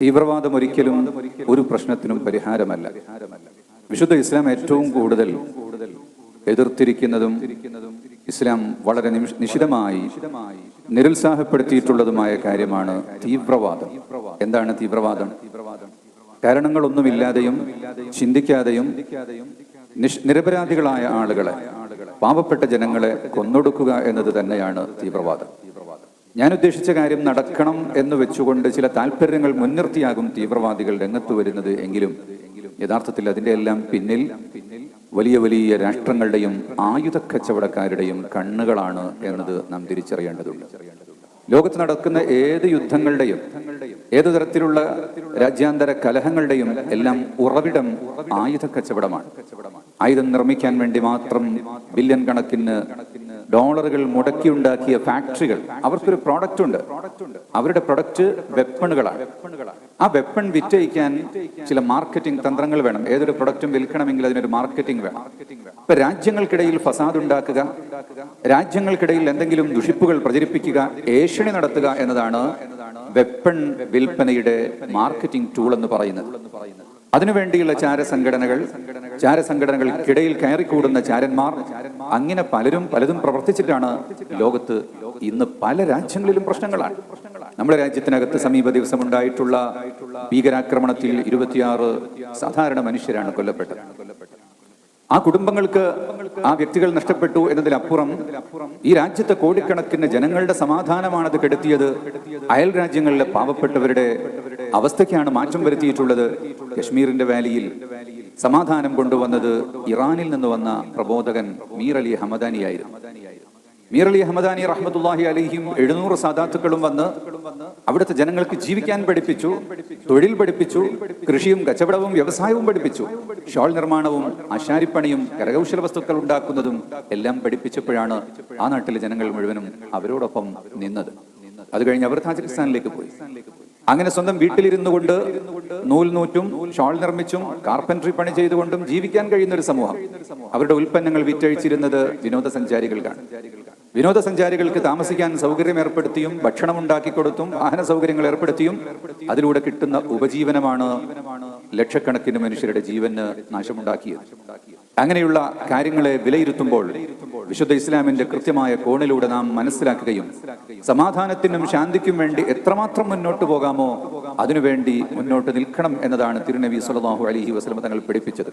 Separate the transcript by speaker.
Speaker 1: തീവ്രവാദം ഒരിക്കലും ഒരു പ്രശ്നത്തിനും പരിഹാരമല്ല. വിശുദ്ധ ഇസ്ലാം ഏറ്റവും കൂടുതൽ എതിർത്തിരിക്കുന്നതും ഇസ്ലാം വളരെ നിശിതമായി നിരുത്സാഹപ്പെടുത്തിയിട്ടുള്ളതുമായ കാര്യമാണ് തീവ്രവാദം. എന്താണ് തീവ്രവാദം? കാരണങ്ങളൊന്നുമില്ലാതെയും ചിന്തിക്കാതെയും നിരപരാധികളായ ആളുകളെ പാവപ്പെട്ട ജനങ്ങളെ കൊന്നൊടുക്കുക എന്നത് തന്നെയാണ് തീവ്രവാദം. ഞാൻ ഉദ്ദേശിച്ച കാര്യം നടക്കണം എന്ന് വെച്ചുകൊണ്ട് ചില താല്പര്യങ്ങൾ മുൻനിർത്തിയാകും തീവ്രവാദികൾ രംഗത്ത് വരുന്നത് എങ്കിലും യഥാർത്ഥത്തിൽ അതിന്റെ എല്ലാം പിന്നിൽ വലിയ വലിയ രാഷ്ട്രങ്ങളുടെയും ആയുധ കച്ചവടക്കാരുടെയും കണ്ണുകളാണ് എന്നത് നാം തിരിച്ചറിയേണ്ടതുണ്ട്. ലോകത്ത് നടക്കുന്ന ഏത് യുദ്ധങ്ങളുടെയും ഏത് തരത്തിലുള്ള രാജ്യാന്തര കലഹങ്ങളുടെയും എല്ലാം ഉറവിടം ആയുധ കച്ചവടമാണ് ആയുധം നിർമ്മിക്കാൻ വേണ്ടി മാത്രം ബില്യൺ കണക്കിന് ഡോളറുകൾ മുടക്കിയുണ്ടാക്കിയ ഫാക്ടറികൾ. അവർക്കൊരു പ്രോഡക്റ്റ് ഉണ്ട് അവരുടെ പ്രൊഡക്റ്റ് വെപ്പണുകളാണ്. ആ വെപ്പൺ വിറ്റയിക്കാൻ ചില മാർക്കറ്റിംഗ് തന്ത്രങ്ങൾ വേണം. ഏതൊരു പ്രൊഡക്റ്റും വിൽക്കണമെങ്കിൽ അതിനൊരു മാർക്കറ്റിംഗ് വേണം. ഇപ്പൊ രാജ്യങ്ങൾക്കിടയിൽ ഫസാദ് ഉണ്ടാക്കുക രാജ്യങ്ങൾക്കിടയിൽ എന്തെങ്കിലും ദുഷിപ്പുകൾ പ്രചരിപ്പിക്കുക ഏഷണി നടത്തുക എന്നതാണ് വെപ്പൺ വിൽപ്പനയുടെ മാർക്കറ്റിംഗ് ടൂൾ എന്ന് പറയുന്നത്. അതിനുവേണ്ടിയുള്ള ചാരസംഘടനകൾ ചാരസംഘടനകൾക്കിടയിൽ കയറിക്കൂടുന്ന ചാരന്മാർ അങ്ങനെ പലരും പലതും പ്രവർത്തിച്ചിട്ടാണ് ലോകത്ത് ഇന്ന് പല രാജ്യങ്ങളിലും പ്രശ്നങ്ങളാണ്. നമ്മുടെ രാജ്യത്തിനകത്ത് സമീപ ദിവസം ഉണ്ടായിട്ടുള്ള ഭീകരാക്രമണത്തിൽ ഇരുപത്തിയാറ് സാധാരണ മനുഷ്യരാണ് കൊല്ലപ്പെട്ടത്. ആ കുടുംബങ്ങൾക്ക് ആ വ്യക്തികൾ നഷ്ടപ്പെട്ടു എന്നതിലപ്പുറം ഈ രാജ്യത്തെ കോടിക്കണക്കിന് ജനങ്ങളുടെ സമാധാനമാണത് കെടുത്തിയത്. അയൽ രാജ്യങ്ങളിലെ പാവപ്പെട്ടവരുടെ അവസ്ഥയ്ക്കാണ് മാറ്റം വരുത്തിയിട്ടുള്ളത്. കശ്മീരിന്റെ വാലിയിൽ സമാധാനം കൊണ്ടുവന്നത് ഇറാനിൽ നിന്ന് വന്ന പ്രബോധകൻ മീർ അലി ഹമദാനിയായിരുന്നു. മീർ അലി ഹമദാനി റഹ്മത്തുല്ലാഹി അലിഹിയും എഴുന്നൂറ് സാധാത്തുക്കളും വന്ന് അവിടുത്തെ ജനങ്ങൾക്ക് ജീവിക്കാൻ പഠിപ്പിച്ചു തൊഴിൽ പഠിപ്പിച്ചു കൃഷിയും കച്ചവടവും വ്യവസായവും പഠിപ്പിച്ചു. ഷോൾ നിർമ്മാണവും ആശാരിപ്പണിയും കരകൗശല വസ്തുക്കൾ ഉണ്ടാക്കുന്നതും എല്ലാം പഠിപ്പിച്ചപ്പോഴാണ് ആ നാട്ടിലെ ജനങ്ങൾ മുഴുവനും അവരോടൊപ്പം നിന്നത്. അത് കഴിഞ്ഞ് അവർ താജിക്കിസ്ഥാനിലേക്ക് പോയി. അങ്ങനെ സ്വന്തം വീട്ടിലിരുന്നു കൊണ്ട് നൂൽ നൂറ്റും ഷോൾ നിർമ്മിച്ചും കാർപ്പൻട്രി പണി ചെയ്തുകൊണ്ടും ജീവിക്കാൻ കഴിയുന്ന ഒരു സമൂഹം. അവരുടെ ഉൽപ്പന്നങ്ങൾ വിറ്റഴിച്ചിരുന്നത് വിനോദസഞ്ചാരികൾക്കാണ്. വിനോദസഞ്ചാരികൾക്ക് താമസിക്കാൻ സൗകര്യം ഏർപ്പെടുത്തിയും ഭക്ഷണം ഉണ്ടാക്കി കൊടുത്തും വാഹന സൗകര്യങ്ങൾ ഏർപ്പെടുത്തിയും അതിലൂടെ കിട്ടുന്ന ഉപജീവനമാണ് ലക്ഷക്കണക്കിന് മനുഷ്യരുടെ ജീവന് നാശമുണ്ടാക്കിയത്. അങ്ങനെയുള്ള കാര്യങ്ങളെ വിലയിരുത്തുമ്പോൾ വിശുദ്ധ ഇസ്ലാമിന്റെ കൃത്യമായ കോണിലൂടെ നാം മനസ്സിലാക്കുകയും സമാധാനത്തിനും ശാന്തിക്കും വേണ്ടി എത്രമാത്രം മുന്നോട്ട് പോകാമോ അതിനുവേണ്ടി മുന്നോട്ട് നിൽക്കണം എന്നതാണ് തിരുനബി സുലതാഹു അലൈഹി വസ്ലമ തങ്ങൾ പഠിപ്പിച്ചത്.